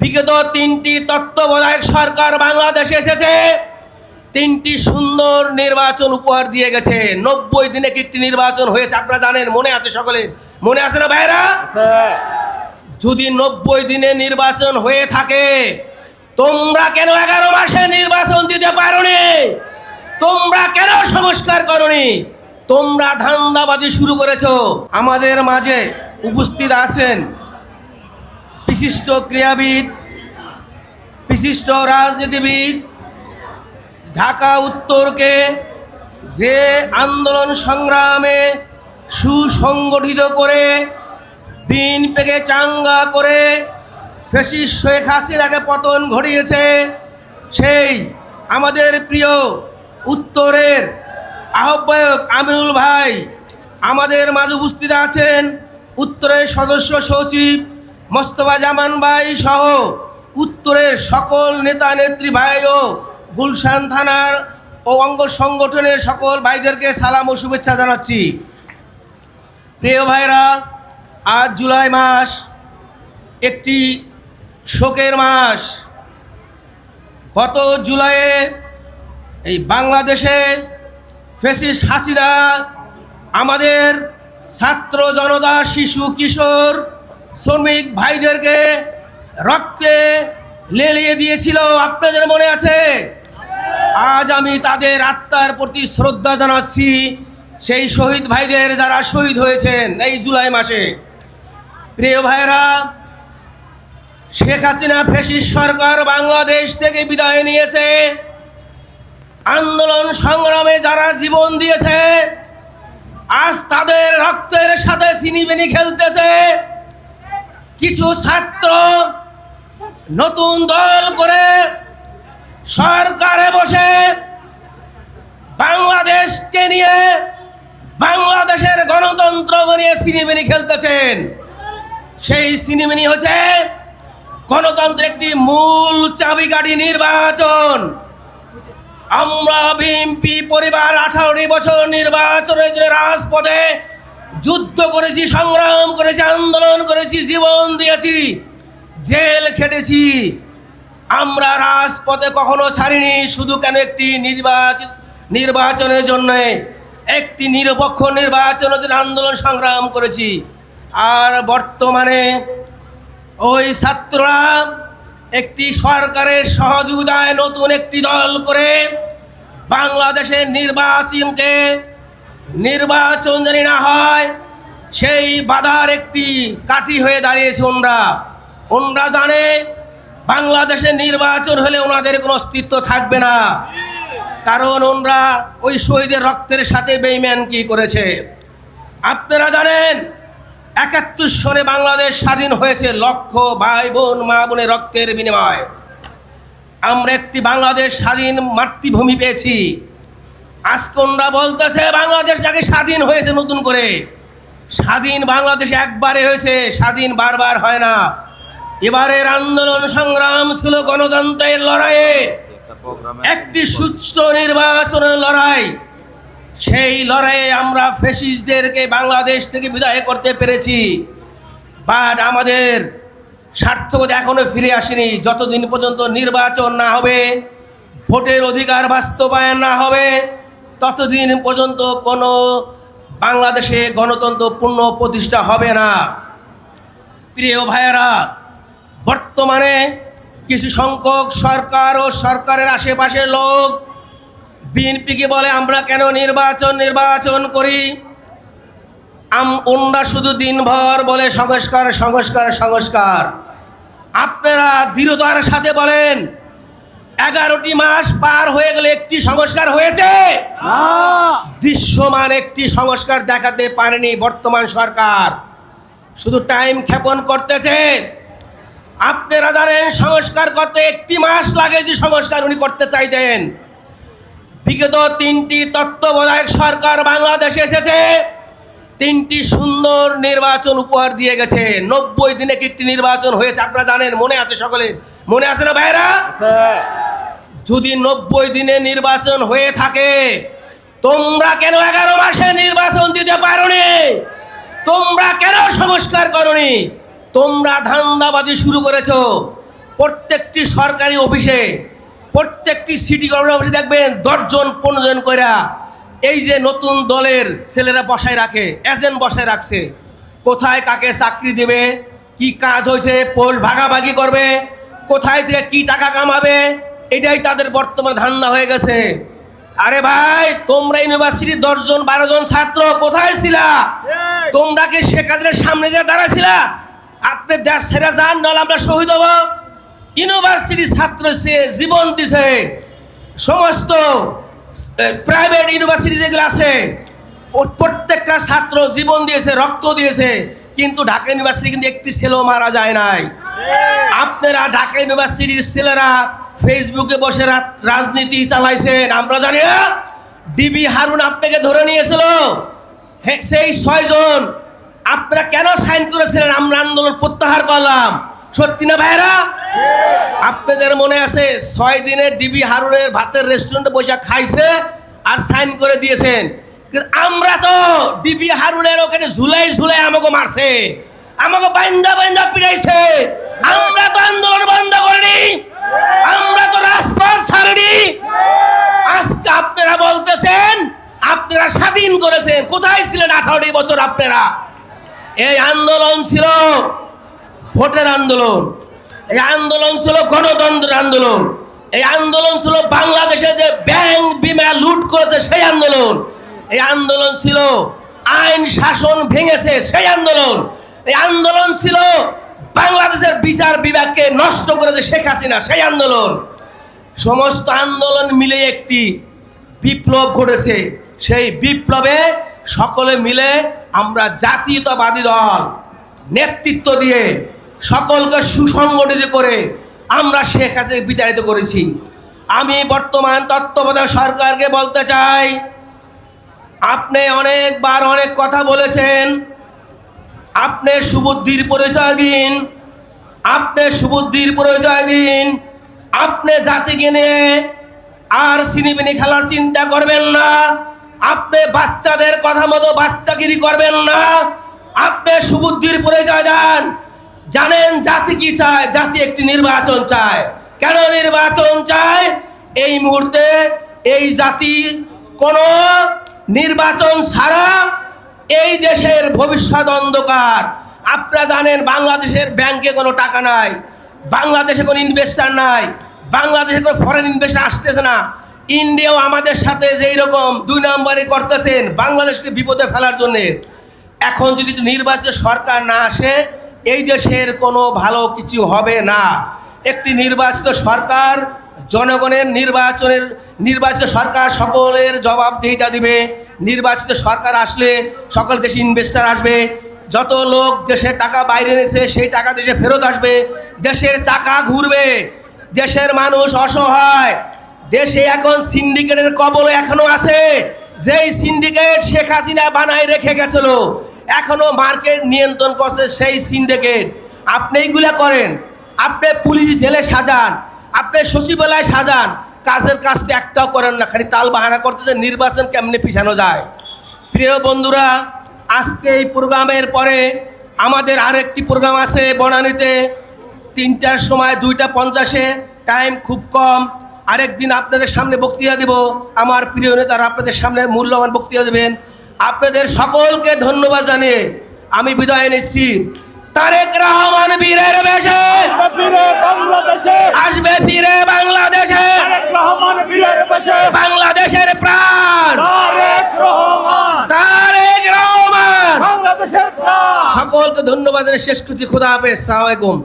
বিগত তিনটি তত্ত্বাবধায়ক সরকার বাংলাদেশে এসেছে। তিনটি সুন্দর নির্বাচন উপহার দিয়ে গেছে। নব্বই দিনে একটি নির্বাচন হয়েছে আপনারা জানেন মনে আছে সকলের। মনে আছে না ভাইরা যদি নব্বই দিনে নির্বাচন হয়ে থাকে তোমরা কেন এগারো মাসে নির্বাচন দিতে পারোনি? তোমরা কেন সংস্কার করনি? তোমরা ধান্দাবাজি শুরু করেছ। আমাদের মাঝে উপস্থিত আছেন বিশিষ্ট ক্রীড়াবিদ, বিশিষ্ট রাজনীতিবিদ, ঢাকা উত্তরকে যে আন্দোলন সংগ্রামে সুসংগঠিত করে দিন পেকে চাঙ্গা করে ফেসিস শেখ হাসিনাকে পতন ঘটিয়েছে, সেই আমাদের প্রিয় উত্তরের আহ্বায়ক আমিনুল ভাই আমাদের মাঝে উপস্থিত আছেন। উত্তরের সদস্য সচিব মোস্তফা জামান ভাই সহ উত্তরের সকল নেতা, নেত্রী ভাই ও গুলশান থানার ও অঙ্গ সংগঠনের সকল ভাইদেরকে সালাম ও শুভেচ্ছা জানাচ্ছি। প্রিয় ভাইরা, আজ জুলাই মাস, একটি শোকের মাস। গত জুলাইয়ে এই বাংলাদেশে ফেসিস হাসিরা আমাদের ছাত্র জনতা, শিশু, কিশোর শ্রমিক ভাইদেরকে রক্তে লেলিয়ে দিয়েছিল, আপনাদের মনে আছে? আজ আমি তাদের আত্মার প্রতি শ্রদ্ধা জানাচ্ছি। সেই শহীদ ভাইদের যারা শহীদ হয়েছেন এই জুলাই মাসে। প্রিয় ভাইরা শেখ হাসিনা ফেসিস সরকার বাংলাদেশ থেকে বিদায় নিয়েছে। আন্দোলন সংগ্রামে যারা জীবন দিয়েছে, আজ তাদের রক্তের সাথে সিনিবিনি খেলতেছে। কিছু ছাত্র নতুন দল করে সরকারে বসে বাংলাদেশকে নিয়ে বাংলাদেশের গণতন্ত্র নিয়ে সিনেমিনি খেলতেছেন। সেই সিনেমিনি হচ্ছে গণতন্ত্রের একটি মূল চাবিকাঠি নির্বাচন। আমরা বিএনপি পরিবার আঠারোটি বছর নির্বাচনের রাজপথে যুদ্ধ করেছি, সংগ্রাম করেছি, আন্দোলন করেছি, জীবন দিয়েছি, জেল খেটেছি। আমরা রাজপথে কখনো ছাড়িনি, শুধু কেন একটি নির্বাচন, নির্বাচনের জন্য, একটি নিরপেক্ষ নির্বাচনের আন্দোলন সংগ্রাম করেছি। আর বর্তমানে ওই ছাত্ররা একটি সরকারের সহযোগিতায় নতুন একটি দল করে বাংলাদেশের নির্বাচনকে নির্বাচন জানি না হয়, সেই বাধার একটি কাঠি হয়ে দাঁড়িয়েছে ওনরা। ওনরা জানে বাংলাদেশে নির্বাচন হলে ওনাদের কোনো অস্তিত্ব থাকবে না। কারণ ওনরা ওই শহীদের রক্তের সাথে বেইম্যান কি করেছে? আপনারা জানেন, একাত্তর সনে বাংলাদেশ স্বাধীন হয়েছে লক্ষ ভাই বোন, মা বোনের রক্তের বিনিময়। আমরা একটি বাংলাদেশ স্বাধীন মাতৃভূমি পেয়েছি। আজকনরা বলতেছে, বাংলাদেশ নাকি স্বাধীন হয়েছে নতুন করে। স্বাধীন বাংলাদেশ একবারে হয়েছে, স্বাধীন বারবার হয় না। এবারের আন্দোলন সংগ্রাম ছিল গণতন্ত্রের লড়াইয়ে। একটি সুষ্ঠু নির্বাচনের লড়াই। সেই লড়াইয়ে আমরা ফেসিসদেরকে বাংলাদেশ থেকে বিদায় করতে পেরেছি। বাট আমাদের সার্থকতা এখনও ফিরে আসেনি। যতদিন পর্যন্ত নির্বাচন না হবে, ভোটের অধিকার বাস্তবায়ন না হবে ততদিন পর্যন্ত কোনো বাংলাদেশে গণতন্ত্র পূর্ণ প্রতিষ্ঠা হবে না। প্রিয় ভাইয়েরা, বর্তমানে কিছু সংখ্যক সরকার ও সরকারের আশেপাশের লোক বিএনপিকে বলে, আমরা কেন নির্বাচন নির্বাচন করি? আম ওনরা শুধু দিনভর বলে, সংস্কার সংস্কার সংস্কার। আপনারা দৃঢ়তার সাথে বলেন এগারোটি মাস পার হয়ে গেলে একটি সংস্কার হয়েছে? দৃশ্যমান একটি সংস্কার দেখাতে পারেনি বর্তমান সরকার। শুধু টাইম ক্ষেপণ করতেছে। আপনারা জানেন সংস্কার করতে একটি মাস লাগে যদি সংস্কার উনি করতে চাইতেন। বিগত তিনটি তত্ত্বাবধায়ক সরকার বাংলাদেশে এসেছে। তিনটি সুন্দর নির্বাচন উপহার দিয়ে গেছে। নব্বই দিনে একটি নির্বাচন হয়েছে আপনারা জানেন মনে আছে সকলের? মনে আছে না ভাইরা যদি নব্বই দিনে নির্বাচন হয়ে থাকে, তোমরা কেন এগারো মাসে নির্বাচন দিতে পারোনি? তোমরা কেন সংস্কার করনি? তোমরা ধান্দাবাজি শুরু করেছ। প্রত্যেকটি সরকারি অফিসে, প্রত্যেকটি সিটি কর্পোরেশন অফিসে দেখবেন দশজন পনেরো জন কইরা এই যে নতুন দলের ছেলেরা বসায় রাখে এজেন্ট বসায় রাখছে, কোথায় কাকে চাকরি দেবে, কি কাজ হয়েছে পোস্ট ভাগাভাগি করবে, কোথায় থেকে কি টাকা কামাবে এটাই তাদের বর্তমান ধান্দা হয়ে গেছে। আরে ভাই তোমরা ইউনিভার্সিটির দশজন বারো জন ছাত্র কোথায় ছিলা? তোমরা কি শেখাদের সামনে দিয়ে দাঁড়াইছিলা? আপনি দেশ ছেড়ে যান নাহলে আমরা শহীদ হব। ইউনিভার্সিটির ছাত্র সে জীবন দিছে। সমস্ত প্রাইভেট ইউনিভার্সিটি যেগুলো আছে প্রত্যেকটা ছাত্র জীবন দিয়েছে রক্ত দিয়েছে। কিন্তু ঢাকা ইউনিভার্সিটি কিন্তু একটি ছেলেও মারা যায় নাই। আপনারা ঢাকা ইউনিভার্সিটির ছেলেরা ফেসবুকে বসে রাজনীতি চালাইছেন। আমরা জানি না ডিবি হারুন আপনাকে ধরে নিয়েছিল। সেই ছয়জন। আপনারা কেন সাইন করেছিলেন? আমরা আন্দোলন প্রত্যাহার করলাম। সত্যি না ভাইরা আপনাদের মনে আছে, ছয় দিনে ডিবি হারুনের ভাতের রেস্টুরেন্টে বসে খাইছে আর সাইন করে দিয়েছেন। আমরা তো ডিবি হারুনের ওখানে ঝুলাই ঝুলাই আমাকে মারছে। আমাকে বাইন্দা বাইন্দা পিড়াইছে আমরা তো আন্দোলন বন্ধ করিনি। আমরা তো রাজপথ ছাড়িনি। আজকে আপনারা বলতেছেন, আপনারা স্বাধীন করেছেন। কোথায় ছিলেন আঠারোটি বছর আপনারা? এই আন্দোলন ছিল ভোটের আন্দোলন। এই আন্দোলন ছিল গণতন্ত্রের আন্দোলন। এই আন্দোলন ছিল বাংলাদেশে যে ব্যাংক বিমা লুট করেছে, সেই আন্দোলন। এই আন্দোলন ছিল আইন শাসন ভেঙেছে, সেই আন্দোলন। এই আন্দোলন ছিল বাংলাদেশের বিচার বিভাগকে নষ্ট করেছে শেখ হাসিনা, সেই আন্দোলন। সমস্ত আন্দোলন মিলে একটি বিপ্লব ঘটেছে। সেই বিপ্লবে সকলে মিলে আমরা জাতীয়তাবাদী দল, নেতৃত্ব দিয়ে সকলকে সুসংগঠিত করে আমরা শেখ হাসিনা বিতাড়িত করেছি। আমি বর্তমান তত্ত্বাবধায়ক সরকারকে বলতে চাই, আপনি অনেকবার অনেক কথা বলেছেন আপনি সুবুদ্ধির পরিচয় দিন। আপনি সুবুদ্ধির পরিচয় দিন। আপনি জাতিকে নিয়ে আর সিনিমিনি খেলার চিন্তা করবেন না। আপনি বাচ্চাদের কথা মতো বাচ্চাগিরি করবেন না। আপনি সুবুদ্ধির পরিচয় দেন। জানেন জাতি কি চায়? জাতি একটি নির্বাচন চায়। কেন নির্বাচন চায়? এই মুহূর্তে এই জাতি কোনো নির্বাচন ছাড়া এই দেশের ভবিষ্যৎ অন্ধকার। আপনারা জানেন বাংলাদেশের ব্যাংকে কোনো টাকা নাই, বাংলাদেশে কোনো ইনভেস্টার নাই, বাংলাদেশে কোনো ফরেন ইনভেস্টার আসতেছে না। ইন্ডিয়াও আমাদের সাথে যেই রকম দুই নম্বরে করতেছেন বাংলাদেশকে বিপদে ফেলার জন্যে। এখন যদি নির্বাচিত সরকার না আসে, এই দেশের কোনো ভালো কিছু হবে না। একটি নির্বাচিত সরকার জনগণের নির্বাচনের, নির্বাচিত সরকার সকলের জবাবদিহিতা দিবে। নির্বাচিত সরকার আসলে, সকল দেশে ইনভেস্টার আসবে। যত লোক দেশের টাকা বাইরে এনেছে, সেই টাকা দেশে ফেরত আসবে। দেশের চাকা ঘুরবে। দেশের মানুষ অসহায়। দেশে এখন সিন্ডিকেটের কবল এখনও আছে। যেই সিন্ডিকেট শেখ হাসিনা বানায় রেখে গেছিল, এখনও মার্কেট নিয়ন্ত্রণ করছে সেই সিন্ডিকেট আপনি এইগুলা করেন। আপনি পুলিশ জেলে সাজান। আপনি সচিবালয় সাজান। কাজের কাজটা একটাও করেন না, খালি তাল বাহানা করতেছে নির্বাচন কেমনে পিছানো যায়। প্রিয় বন্ধুরা, আজকে এই প্রোগ্রামের পরে আমাদের আরেকটি প্রোগ্রাম আছে বনানীতে। তিনটার সময় দুইটা পঞ্চাশে, টাইম খুব কম। আরেকদিন আপনাদের সামনে বক্তৃতা দেব। আমার প্রিয় নেতারা আপনাদের সামনে মূল্যবান বক্তৃতা দেবেন। আপনাদের সকলকে ধন্যবাদ জানিয়ে আমি বিদায় নিচ্ছি। তারেক রহমান বীরের বেশে। আসবে ফিরে বাংলাদেশে। রহমান বীরের পাশে বাংলাদেশের প্রাণ। তারেক রহমান। সকলকে ধন্যবাদ শেষ করছি। খুদা হাফেজ। সালামালাইকুম